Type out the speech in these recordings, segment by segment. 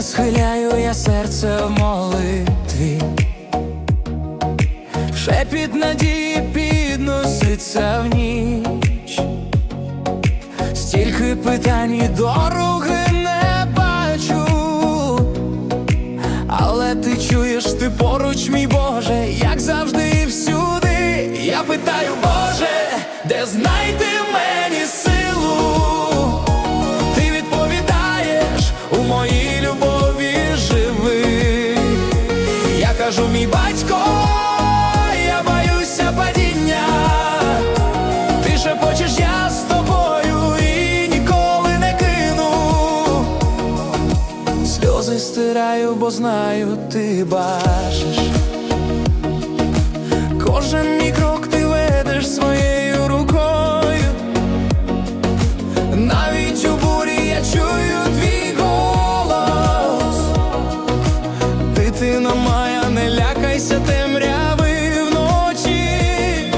схиляю я серце в молитві, шепіт надії підноситься в ніч, стільки питань і дороги Сльози стираю, бо знаю, ти бачиш. Кожен мій крок ти ведеш своєю рукою. Навіть у бурі я чую твій голос. Дитино моя, не лякайся темряви вночі.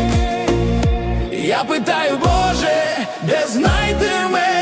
Я питаю, Боже, де знайти мені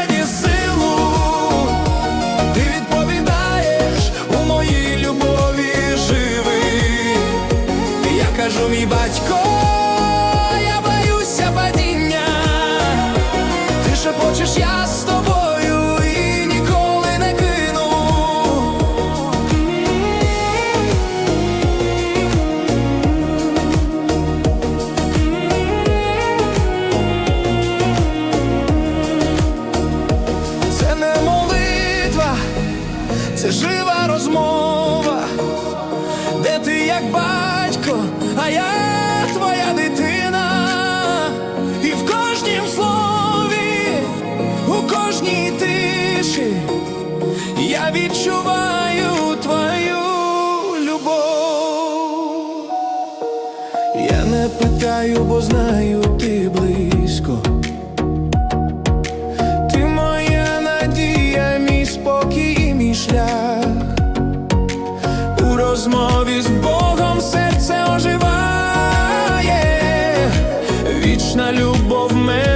як батько, а я твоя дитина, і в кожнім слові, у кожній тиші я відчуваю твою любов. Я не питаю, бо знаю, ти близько. Ти моя надія, мій спокій, і мій шлях розмові з Богом. man